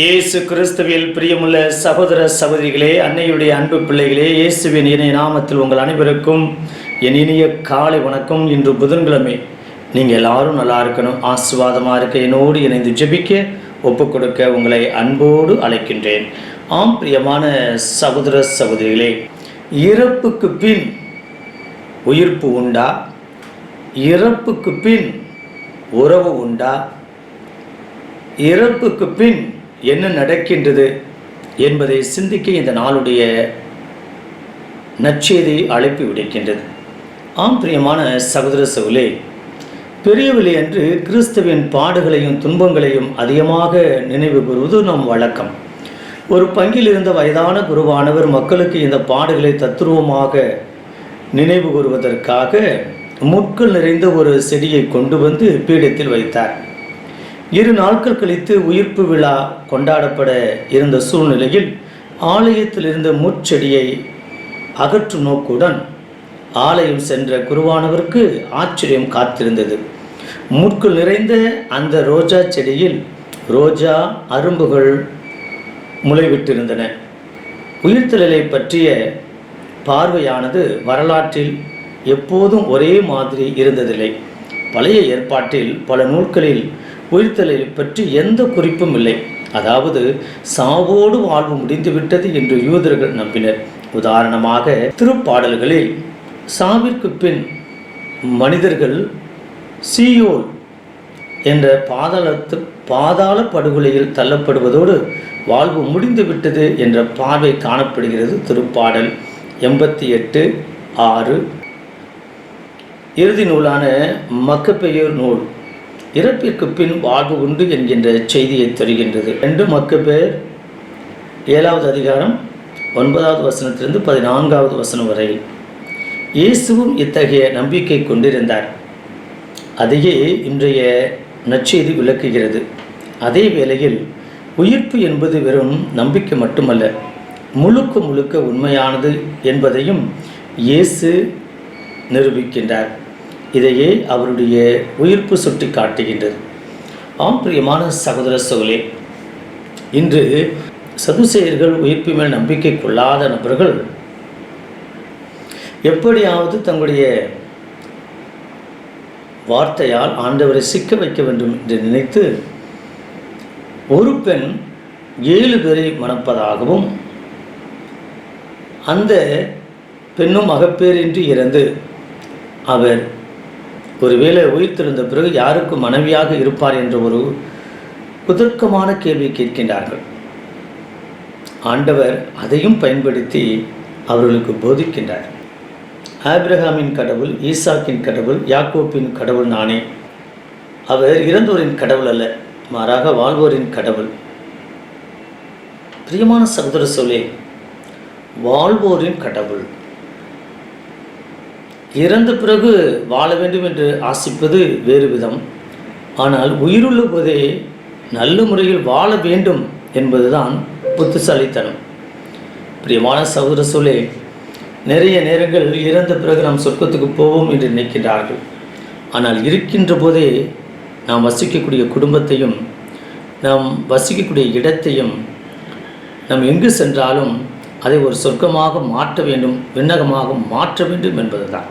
இயேசு கிறிஸ்துவில் பிரியமுள்ள சகோதர சகோதரிகளே அன்னையுடைய அன்பு பிள்ளைகளே இயேசுவின் இணைய நாமத்தில் உங்கள் அனைவருக்கும் என் இனிய காலை வணக்கம். இன்று புதன்கிழமை நீங்கள் எல்லாரும் நல்லா இருக்கணும் ஆசுவாதமாக இருக்க என்னோடு இணைந்து ஜெபிக்க ஒப்பு கொடுக்க உங்களை அன்போடு அழைக்கின்றேன். ஆம் பிரியமான சகோதர சகோதரிகளே இறப்புக்கு பின் உயிர்ப்பு உண்டா? இறப்புக்கு பின் உறவு உண்டா? இறப்புக்கு பின் என்ன நடக்கின்றது என்பதை சிந்திக்க இந்த நாளுடைய நற்செய்தி அழைப்பு விடுக்கின்றது. ஆம் பிரியமான சகோதர சகுலே பெரியவில்லை என்று கிறிஸ்துவின் பாடுகளையும் துன்பங்களையும் அதிகமாக நினைவு கூறுவது நம் வழக்கம். ஒரு பங்கில் இருந்த வயதான குருவானவர் மக்களுக்கு இந்த பாடுகளை தத்துருவமாக நினைவு கூறுவதற்காக முட்கள் நிறைந்த ஒரு செடியை கொண்டு வந்து பீடத்தில் வைத்தார். இரு நாட்கள் கழித்து உயிர்ப்பு விழா கொண்டாடப்பட இருந்த சூழ்நிலையில் ஆலயத்தில் இருந்த முச்செடியை அகற்றும் நோக்குடன் ஆலயம் சென்ற குருவானவருக்கு ஆச்சரியம் காத்திருந்தது. முட்கள் நிறைந்த அந்த ரோஜா செடியில் ரோஜா அரும்புகள் முளைவிட்டிருந்தன. உயிர்த்தலை பற்றிய பார்வையானது வரலாற்றில் எப்போதும் ஒரே மாதிரி இருந்ததில்லை. பழைய ஏற்பாட்டில் பல நூல்களில் உயிர்த்தலை பற்றி எந்த குறிப்பும் இல்லை. அதாவது சாவோடு வாழ்வு முடிந்துவிட்டது என்று யூதர்கள் நம்பினர். உதாரணமாக திருப்பாடல்களில் சாவிற்கு பின் மனிதர்கள் சீயோல் என்ற பாதாளத்து பாதாள படுகொலையில் தள்ளப்படுவதோடு வாழ்வு முடிந்துவிட்டது என்ற பார்வை காணப்படுகிறது திருப்பாடல் எண்பத்தி எட்டு ஆறு. இறுதி நூலான மக்கப்பெயர் நூல். இறப்பிற்கு பின் வாழ்வு உண்டு என்கின்ற செய்தியை தருகின்றது. ரெண்டு மக்கு பேர் ஏழாவது அதிகாரம் ஒன்பதாவது வசனத்திலிருந்து பதினான்காவது வசனம் வரை. இயேசுவும் இத்தகைய நம்பிக்கை கொண்டிருந்தார். அதையே இன்றைய நற்செய்தி விளக்குகிறது. அதே வேளையில் உயிர்ப்பு என்பது வெறும் நம்பிக்கை மட்டுமல்ல முழுக்க முழுக்க உண்மையானது என்பதையும் இயேசு நிரூபிக்கின்றார். இதையே அவருடைய உயிர்ப்பு சுட்டி காட்டுகின்றது. ஆம் பிரியமான சகோதர சோலே இன்று சதுசேயர்கள் உயிர்ப்பு மேல் நம்பிக்கை கொள்ளாத நபர்கள் எப்படியாவது தங்களுடைய வார்த்தையால் ஆண்டவரை சிக்க வைக்க வேண்டும் என்று நினைத்து ஒரு பெண் ஏழு பேரை மணப்பதாகவும் அந்த பெண்ணும் மகப்பேரின்றி இறந்து அவர் ஒருவேளை உயிர்த்திருந்த பிறகு யாருக்கு மனைவியாக இருப்பார் என்ற ஒரு குதர்க்கமான கேள்வி கேட்கின்றார்கள். ஆண்டவர் அதையும் பயன்படுத்தி அவர்களுக்கு போதிக்கின்றார். ஆபிரகாமின் கடவுள் ஈசாக்கின் கடவுள் யாக்கோப்பின் கடவுள் நானே. அவர் இறந்தோரின் கடவுள் அல்ல மாறாக வாழ்வோரின் கடவுள். பிரியமான சகோதர சொல்லே வாழ்வோரின் கடவுள். இறந்த பிறகு வாழ வேண்டும் என்று ஆசிப்பது வேறு விதம். ஆனால் உயிருள்ள போதே நல்ல முறையில் வாழ வேண்டும் என்பதுதான் புத்திசாலித்தனம். பிரியமான சகோதர சொல்லே நிறைய நேரங்கள் இறந்த பிறகு நாம் சொர்க்கத்துக்கு போவோம் என்று நினைக்கின்றார்கள். ஆனால் இருக்கின்ற போதே நாம் வசிக்கக்கூடிய குடும்பத்தையும் நாம் வசிக்கக்கூடிய இடத்தையும் நாம் எங்கு சென்றாலும் அதை ஒரு சொர்க்கமாக மாற்ற வேண்டும் விண்ணகமாக மாற்ற வேண்டும் என்பதுதான்.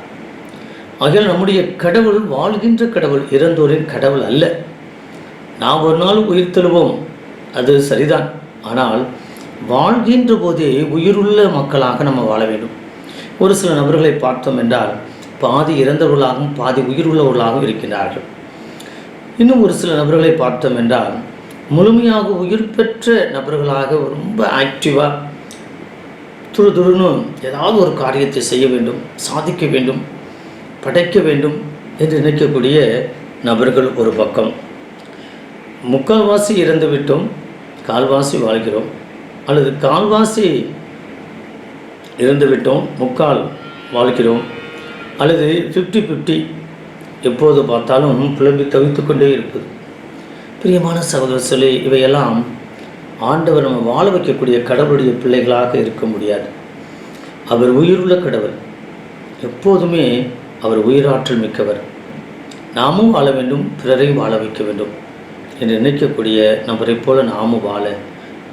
ஆகையால் நம்முடைய கடவுள் வாழ்கின்ற கடவுள் இறந்தோரின் கடவுள் அல்ல. நாம் ஒரு நாள் உயிர் தழுவோம் அது சரிதான். ஆனால் வாழ்கின்ற போதே உயிருள்ள மக்களாக நம்ம வாழ வேண்டும். ஒரு சில நபர்களை பார்த்தோம் என்றால் பாதி இறந்தவர்களாகவும் பாதி உயிர் உள்ளவர்களாகவும் இருக்கின்றார்கள். இன்னும் ஒரு சில நபர்களை பார்த்தோம் என்றால் முழுமையாக உயிர் பெற்ற நபர்களாக ரொம்ப ஆக்டிவாக துரு துருன்னு ஏதாவது ஒரு காரியத்தை செய்ய வேண்டும் சாதிக்க வேண்டும். படைக்க வேண்டும் என்று நினைக்கக்கூடிய நபர்கள் ஒரு பக்கம். முக்கால்வாசி இறந்து விட்டோம் கால்வாசி வாழ்கிறோம். அல்லது கால்வாசி இறந்துவிட்டோம் முக்கால் வாழ்கிறோம். அல்லது ஃபிஃப்டி ஃபிஃப்டி எப்போது பார்த்தாலும் புலம்பி தவித்து கொண்டே இருப்பது. பிரியமான சகோதர சொல்லி இவையெல்லாம் ஆண்டவர் நம்ம வாழ வைக்கக்கூடிய கடவுளுடைய பிள்ளைகளாக இருக்க முடியாது. அவர் உயிருள்ள கடவுள். எப்போதுமே அவர் உயிராற்றல் மிக்கவர். நாமும் வாழ வேண்டும் பிறரையும் வாழ வைக்க வேண்டும் என்று நினைக்கக்கூடிய நபரை போல நாமும் வாழ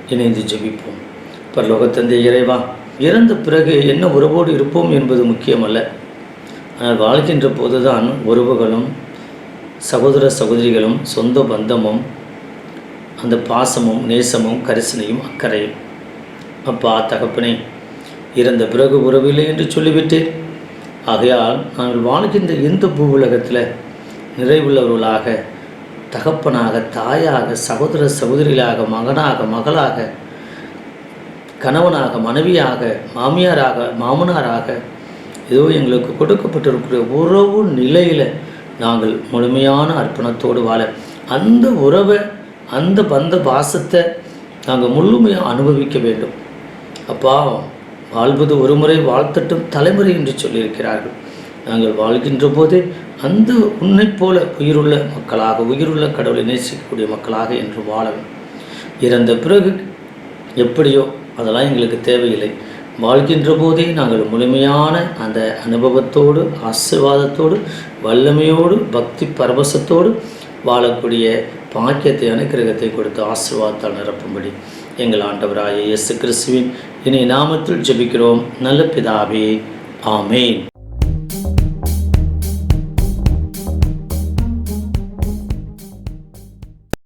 இணைந்து ஜெபிப்போம். பரலோகத்தந்தை இறைவா இறந்த பிறகு என்ன உறவோடு இருப்போம் என்பது முக்கியமல்ல. ஆனால் வாழ்கின்ற போதுதான் உறவுகளும் சகோதர சகோதரிகளும் சொந்த பந்தமும் அந்த பாசமும் நேசமும் கரிசனையும் அக்கறையும். அப்பா தகப்பனே இறந்த பிறகு உறவில்லை என்று சொல்லிவிட்டேன் ஆகையால் நாங்கள் வாழ்கின்ற இந்த பூவுலகத்தில் நிறைவுள்ளவர்களாக தகப்பனாக தாயாக சகோதர சகோதரிகளாக மகனாக மகளாக கணவனாக மனைவியாக மாமியாராக மாமனாராக ஏதோ எங்களுக்கு கொடுக்கப்பட்டிருக்கிற உறவு நிலையில் நாங்கள் முழுமையான அர்ப்பணத்தோடு வாழ அந்த உறவை அந்த பந்த பாசத்தை நாங்கள் முழுமையாக அனுபவிக்க வேண்டும். அப்பா வாழ்வது ஒரு முறை வாழ்த்தட்டும் தலைமுறை என்று சொல்லியிருக்கிறார்கள். நாங்கள் வாழ்கின்ற போது அந்த உன்னைப் போல உயிருள்ள மக்களாக உயிருள்ள கடவுளை நேசிக்கக்கூடிய மக்களாக என்று வாழவும் இறந்த பிறகு எப்படியோ அதெல்லாம் எங்களுக்கு தேவையில்லை. வாழ்கின்ற போதே நாங்கள் முழுமையான அந்த அனுபவத்தோடு ஆசீர்வாதத்தோடு வல்லமையோடு பக்தி பரவசத்தோடு வாழக்கூடிய பாக்கியத்தை அனுக்கிரகத்தை கொடுத்து ஆசிர்வாதத்தால் நிரப்பும்படி எங்கள் ஆண்டவராய இயேசு கிறிஸ்துவின் இனி நாமத்தில் ஜெபிக்கிறோம். நல்ல பிதாவே ஆமேன்.